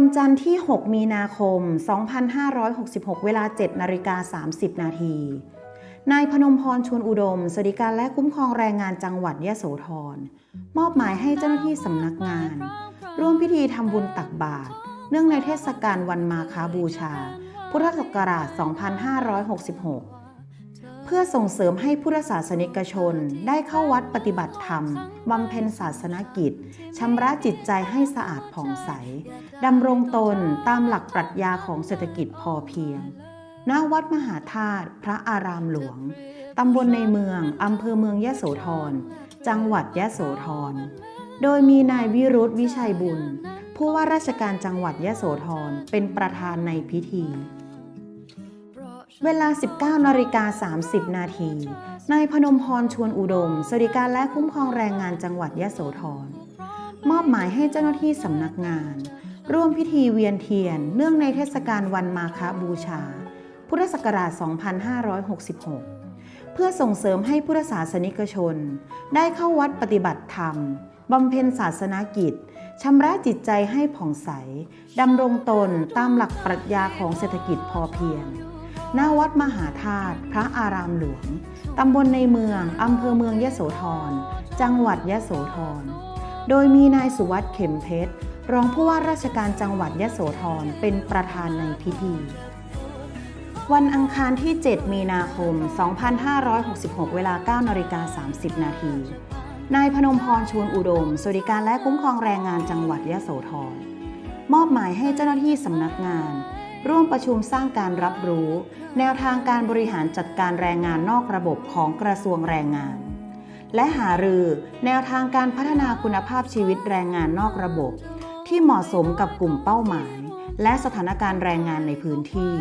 วันจันทร์ที่ 6 มีนาคม 2566 เวลา 7 นาฬิกา 30 นาที นายพนมพรชวนอุดม สวัสดิการและคุ้มครองแรงงานจังหวัดยะโสธร มอบหมายให้เจ้าหน้าที่สำนักงาน ร่วมพิธีทำบุญตักบาตร เนื่องในเทศกาลวันมาคาบูชา พุทธศักราช 2566 พื่อส่งเสริมให้พุทธศาสนิกชนได้เข้าวัดปฏิบัติธรรม บำเพ็ญศาสนกิจ ชำระจิตใจให้สะอาดผ่องใส ดำรงตนตามหลักปรัชญาของเศรษฐกิจพอเพียง ณ วัดมหาธาตุพระอารามหลวง ตำบลในเมือง อำเภอเมืองยะโสธร จังหวัดยะโสธร โดยมีนายวิรุธวิชัยบุญ ผู้ว่าราชการจังหวัดยะโสธรเป็นประธานในพิธี เวลา 19นาฬิกา30 นาที นายพนมพรชวนอุดม สวัสดิการและคุ้มครองแรงงานจังหวัดยะโสธร มอบหมายให้เจ้าหน้าที่สำนักงาน ร่วมพิธีเวียนเทียน เนื่องในเทศกาลวันมาฆบูชา พุทธศักราช 2566 เพื่อส่งเสริมให้พุทธศาสนิกชน ได้เข้าวัดปฏิบัติธรรม บำเพ็ญศาสนากิจชำระจิตใจให้ผ่องใส ดำรงตนตามหลักปรัชญาของเศรษฐกิจพอเพียง หน้าวัดมหาธาตุพระอารามหลวง ตำบลในเมือง อำเภอเมืองยะโสธร จังหวัดยะโสธร โดยมีนายสุวัสด์เข็มเพชร รองผู้ว่าราชการจังหวัดยะโสธร เป็นประธานในพิธี วันอังคารที่ 7 มีนาคม 2566 เวลา 9นาฬิกา30 นาที นายพนมพรชวนอุดม สวัสดิการและคุ้มครองแรงงานจังหวัดยะโสธร มอบหมายให้เจ้าหน้าที่สำนักงาน ร่วมประชุมสร้างการรับรู้ แนวทางการบริหารจัดการแรงงานนอกระบบของกระทรวงแรงงาน และหารือแนวทางการพัฒนาคุณภาพชีวิตแรงงานนอกระบบ ที่เหมาะสมกับกลุ่มเป้าหมาย และสถานการณ์แรงงานในพื้นที่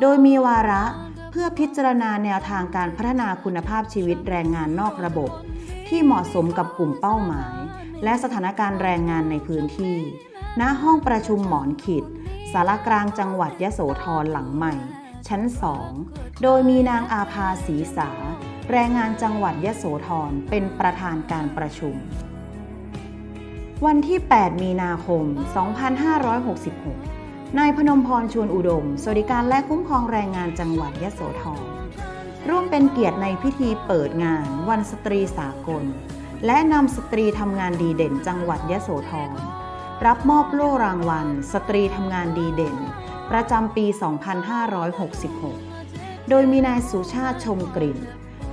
โดยมีวาระเพื่อพิจารณาแนวทางการพัฒนาคุณภาพชีวิตแรงงานนอกระบบ ที่เหมาะสมกับกลุ่มเป้าหมาย และสถานการณ์แรงงานในพื้นที่ ณห้องประชุมหมอนขิด สารกลางจังหวัดยะโสธรหลังใหม่ ชั้น2โดยมีนางอาภาศรีสา แรงงานจังหวัดยะโสธรเป็นประธานการประชุม วันที่ 8 มีนาคม 2566 นายพนมพรชวนอุดม สวัสดิการและคุ้มครองแรงงานจังหวัดยะโสธรร่วมเป็นเกียรติในพิธีเปิดงาน วันสตรีสากล และนำสตรีทำงานดีเด่นจังหวัดยะโสธร รับมอบโล่รางวัล สตรีทำงานดีเด่น ประจำปี 2566 โดยมีนายสุชาติชมกลิ่น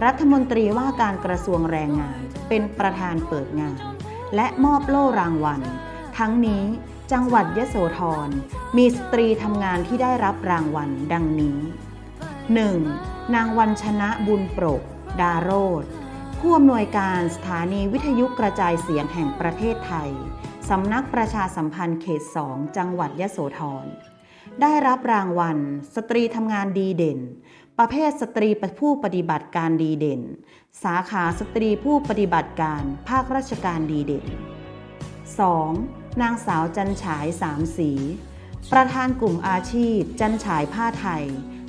รัฐมนตรีว่าการกระทรวงแรงงาน เป็นประธานเปิดงาน และมอบโล่รางวัล ทั้งนี้จังหวัดยะโสธร มีสตรีทำงานที่ได้รับรางวัลดังนี้ 1. นางวันชนะบุญปรก ดาโรธ ผู้อำนวยการสถานีวิทยุกระจายเสียงแห่งประเทศไทย สำนักประชาสัมพันธ์เขต 2 จังหวัดยะโสธร ได้รับรางวัล สตรีทำงานดีเด่น ประเภทสตรีผู้ปฏิบัติการดีเด่น สาขาสตรีผู้ปฏิบัติการ ภาคราชการดีเด่น 2. นางสาวจันฉายสามสี ประธานกลุ่มอาชีพ จันฉายผ้าไทย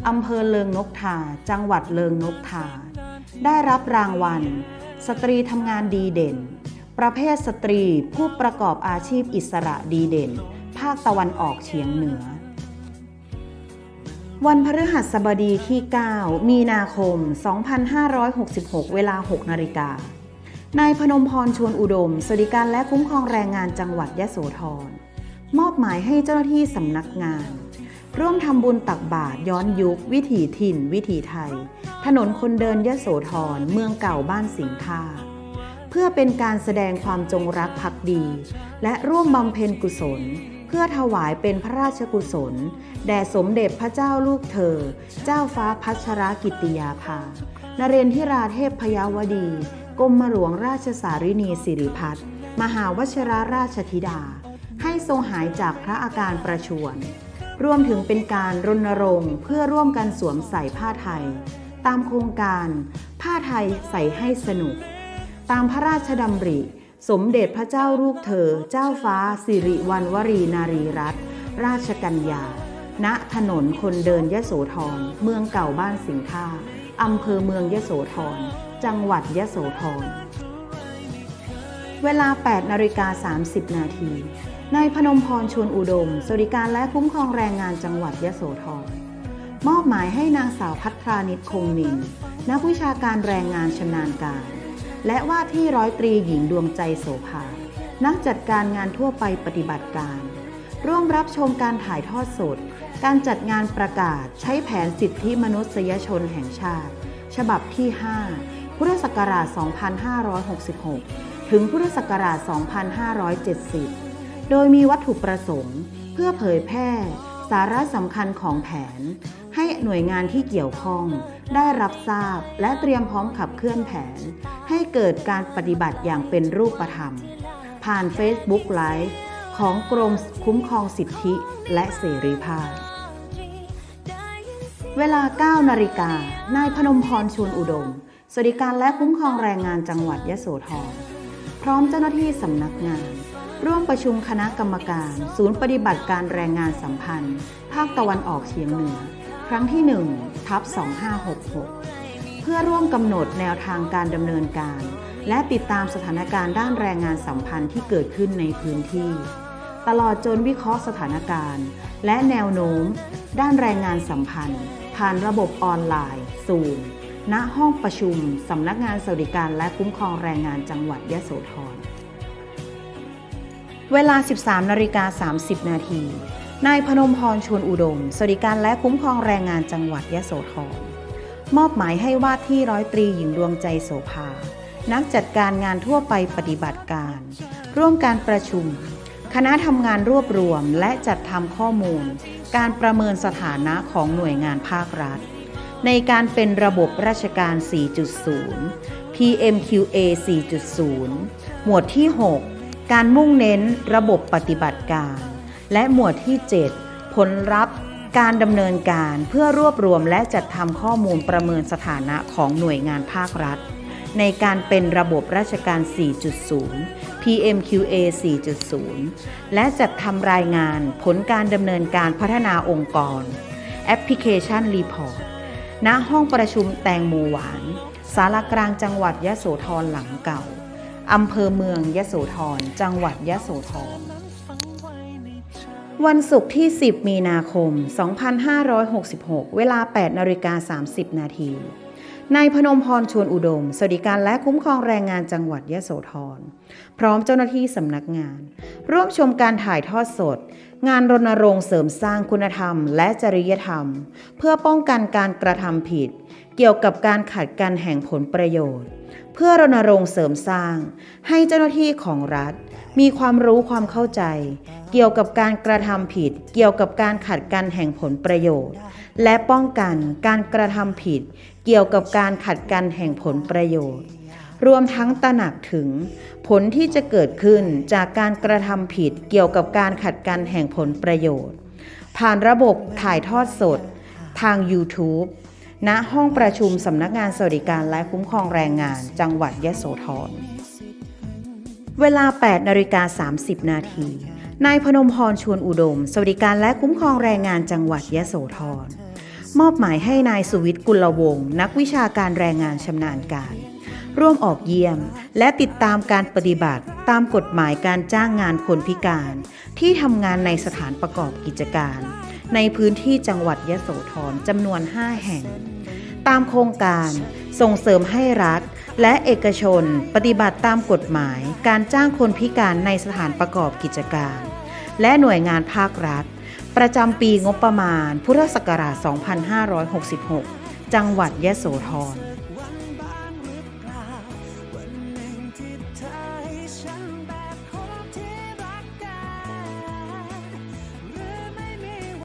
อำเภอเลิงนกทา จังหวัดเลิงนกทา ได้รับรางวัล สตรีทำงานดีเด่น ประเภทสตรีผู้ประกอบอาชีพอิสระดีเด่น ภาคตะวันออกเฉียงเหนือ วันพฤหัสบดีที่ 9 มีนาคม 2566 เวลา 6 นาฬิกานายพนมพรชวนอุดม สวัสดิการและคุ้มครองแรงงานจังหวัดยะโสธร มอบหมายให้เจ้าหน้าที่สำนักงาน ร่วมทำบุญตักบาตรย้อนยุค วิถีถิ่น วิถีไทย ถนนคนเดินยะโสธรเมืองเก่าบ้านสิงห์ท่าเพื่อเป็นการแสดงความจงรักภักดี และร่วมบำเพ็ญกุศล เพื่อถวายเป็นพระราชกุศล แด่สมเด็จพระเจ้าลูกเธอ เจ้าฟ้าพัชรกิติยาภานเรนทิราเทพพยาวดีกรมหลวงราชสารินีสิริพัฒมหาวชิรราชธิดา ให้ทรงหายจากพระอาการประชวร รวมถึงเป็นการรณรงค์เพื่อร่วมกันสวมใส่ผ้าไทย ตามโครงการผ้าไทยใส่ให้สนุก ตามพระราชดำริ สมเด็จพระเจ้าลูกเธอ เจ้าฟ้าสิริวัณวรีนารีรัตนราชกัญญา ณ ถนนคนเดินยโสธร เมืองเก่าบ้านสิงห์ท่าอำเภอเมืองยโสธร จังหวัดยโสธร เวลา 8นาฬิกา30 นาที นายพนมพรชวนอุดม สวัสดิการและคุ้มครองแรงงานจังหวัดยะโสธรมอบหมายให้นางสาวพัทรานิตคงนินนักวิชาการแรงงานชำนาญการ และว่าที่ร้อยตรีหญิงดวงใจโสภา นักจัดการงานทั่วไปปฏิบัติการ ร่วมรับชมการถ่ายทอดสด การจัดงานประกาศใช้แผนสิทธิมนุษยชนแห่งชาติ ฉบับที่ 5 พุทธศักราช 2566 ถึงพุทธศักราช 2570 โดยมีวัตถุประสงค์ เพื่อเผยแพร่สาระสำคัญของแผน ให้หน่วยงานที่เกี่ยวข้อง ได้รับทราบและเตรียมพร้อมขับเคลื่อนแผน ให้เกิดการปฏิบัติอย่างเป็นรูปธรรม ผ่าน Facebook Live ของกรมคุ้มครองสิทธิและเสรีภาพ เวลา 9 นาฬิกา นายพนมพรชวนอุดม สวัสดิการและคุ้มครองแรงงานจังหวัดยะโสธร พร้อมเจ้าหน้าที่สำนักงาน ร่วมประชุมคณะกรรมการ ศูนย์ปฏิบัติการแรงงานสัมพันธ์ ภาคตะวันออกเฉียงเหนือ ครั้งที่1ทับ2566 เพื่อร่วมกำหนดแนวทางการดำเนินการ และติดตามสถานการณ์ด้านแรงงานสัมพันธ์ที่เกิดขึ้นในพื้นที่ ตลอดจนวิเคราะห์สถานการณ์ และแนวโน้ม ด้านแรงงานสัมพันธ์ ผ่านระบบออนไลน์ซูมณห้องประชุมสำนักงานสวัสดิการและคุ้มครองแรงงานจังหวัดยะโสธร เวลา 13นาฬิกา30 นาที นายพนมพรชวนอุดม สวัสดิการและคุ้มครองแรงงานจังหวัดยะโสธร มอบหมายให้ว่าที่ร้อยตรีหญิงดวงใจโสภา นักจัดการงานทั่วไปปฏิบัติการ ร่วมการประชุม คณะทำงานรวบรวมและจัดทำข้อมูล การประเมินสถานะของหน่วยงานภาครัฐ ในการเป็นระบบราชการ 4.0 PMQA 4.0 หมวดที่ 6 การมุ่งเน้นระบบปฏิบัติการ และหมวดที่ 7 ผลลัพธ์การดำเนินการเพื่อรวบรวมและจัดทำข้อมูลประเมินสถานะของหน่วยงานภาครัฐ ในการเป็นระบบราชการ 4.0 PMQA 4.0 และจัดทำรายงานผลการดำเนินการพัฒนาองค์กร แอปพลิเคชันรีพอร์ต ณ ห้องประชุมแตงโมหวาน สารกลางจังหวัดยะโสธรหลังเก่า อำเภอเมืองยะโสธร จังหวัดยะโสธร วันศุกร์ที่ 10 มีนาคม 2566 เวลา 8นาฬิกา30 นาทีนายพนมพรชวนอุดม สวัสดิการและคุ้มครองแรงงานจังหวัดยะโสธร พร้อมเจ้าหน้าที่สำนักงาน ร่วมชมการถ่ายทอดสด งานรณรงค์เสริมสร้างคุณธรรม และจริยธรรม เพื่อป้องกันการกระทำผิด เกี่ยวกับการขัดกันแห่งผลประโยชน์ เพื่อรณรงค์เสริมสร้าง ให้เจ้าหน้าที่ของรัฐ มีความรู้ความเข้าใจ เกี่ยวกับการกระทำผิด เกี่ยวกับการขัดกันแห่งผลประโยชน์ และป้องกันการกระทำผิด เกี่ยวกับการขัดกันแห่งผลประโยชน์ รวมทั้งตระหนักถึง ผลที่จะเกิดขึ้นจากการกระทำผิด เกี่ยวกับการขัดกันแห่งผลประโยชน์ ผ่านระบบถ่ายทอดสด ทาง YouTube ณห้องประชุมสำนักงานสวัสดิการและคุ้มครองแรงงาน จังหวัดยะโสธร เวลา 8นาฬิกา30 นาที นายพนมพรชวนอุดม สวัสดิการและคุ้มครองแรงงานจังหวัดยะโสธร มอบหมายให้นายสุวิทย์กุลวงศ์นักวิชาการแรงงานชำนาญการ ร่วมออกเยี่ยม และติดตามการปฏิบัติตามกฎหมายการจ้างงานคนพิการ ที่ทำงานในสถานประกอบกิจการ ในพื้นที่จังหวัดยะโสธรจำนวน 5 แห่ง ตามโครงการส่งเสริมให้รัฐ และเอกชนปฏิบัติตามกฎหมาย การจ้างคนพิการในสถานประกอบกิจการ และหน่วยงานภาครัฐ ประจำปีงบประมาณ พุทธศักราช 2566 จังหวัดยะโสธร